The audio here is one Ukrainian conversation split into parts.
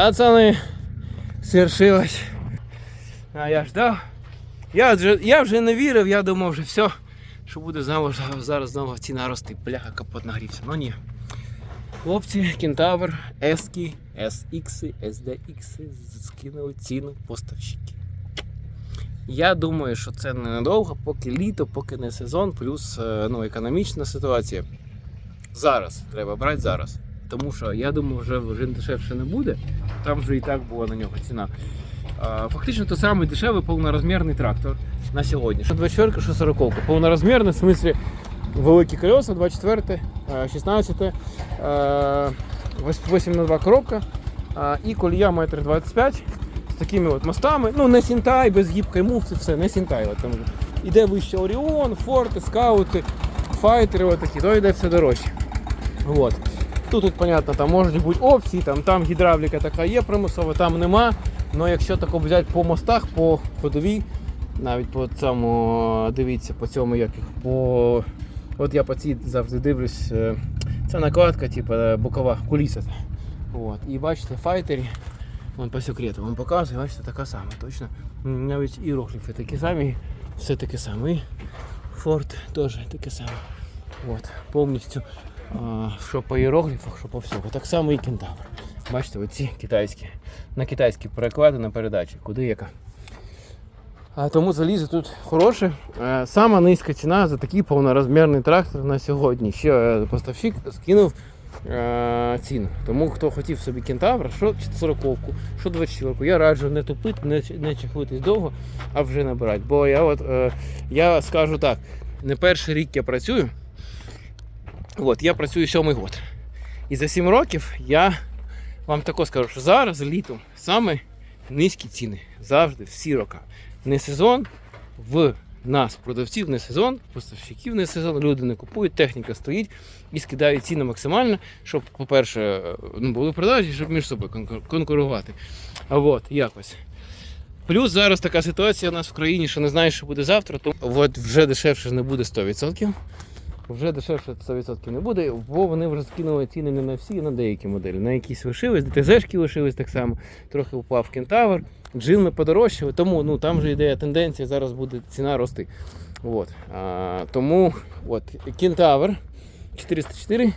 Пацани, свершилось. А я ждав. Я вже, я вже не вірив, я думав вже все, що буде знову зараз знову ціна рости. Бляха, капот нагрівся. Ну ні. Хлопці, кентавр, S, SX, SDX скинули ціну поставщики. Я думаю, що це ненадовго, поки літо, поки не сезон, плюс е, ну, економічна ситуація. Зараз треба брати зараз. Тому що я думаю, вже, вже дешевше не буде. Там вже і так була на нього ціна. Фактично той самий дешевий повнорозмірний трактор на сьогодні. Що 24, що 40. Повнорозмірний, в смислі великі колеса, 24, е, 16, е, 8 на 2 коробка і колія 1,25 м з такими от мостами. Ну, не сінтай, без гібкої муфти, все, не сінтай. От іде вище Оріон, Форти, скаути, файтери, отакі, то йде все дорожче. От. Тут, тут, понятно, там можуть бути опції, там, там гідравліка така є примусова, там нема. Але якщо тако взяти по мостах, по ходовій, навіть по цьому, дивіться, по цьому як їх, по. От я по цій завжди дивлюсь, е, це накладка, типу бокова куліса. От. І бачите, файтері, вон по секрету вам показую, бачите, така сама, точно. Навіть іерогліфи такі самі, все таке саме. І Форт теж таке саме. От, повністю, що по іерогліфах, що по всьому. Так само і кентавр. Бачите, оці китайські. На китайські переклади на передачі, куди яка. А тому залізо тут хороше. Е, Сама низька ціна за такий повнорозмірний трактор на сьогодні. Ще е, поставщик скинув е, ціну. Тому хто хотів собі кентавра, що 40-ку, що 24-ку, я раджу не тупити, не, не чехлитись довго, а вже набирати. Бо я от я скажу так, не перший рік я працюю. От, я працюю сьомий год. І за 7 років я вам тако скажу, що зараз літом саме низькі ціни. Завжди, всі роки. Не сезон в нас, продавців, не сезон, поставщиків не сезон, люди не купують, техніка стоїть і скидають ціни максимально, щоб, по-перше, ну, були продажі, щоб між собою конкурувати. А от, якось. Плюс зараз така ситуація у нас в країні, що не знаєш, що буде завтра, то от вже дешевше не буде 100%. Вже дешевше 100% не буде, бо вони вже скинули ціни не на всі, а на деякі моделі. На якісь лишились, ДТЗшки лишились так само, трохи упав кентавр, джин не подорожчав, тому ну, там вже йде тенденція, зараз буде ціна рости. От. А, тому от, кентавр 404,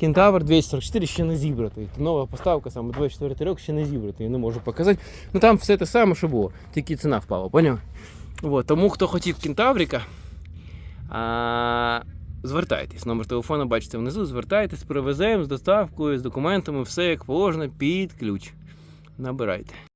кентавр 244 ще не зібратий. Нова поставка, саме 24 рок ще не зібратий, не можу показати. Ну там все те саме, що було, тільки ціна впала, поняв? От, тому хто хотів кентаврика, а, звертайтесь. Номер телефону бачите внизу, звертайтесь, привеземо з доставкою, з документами, все як положено, під ключ. Набирайте.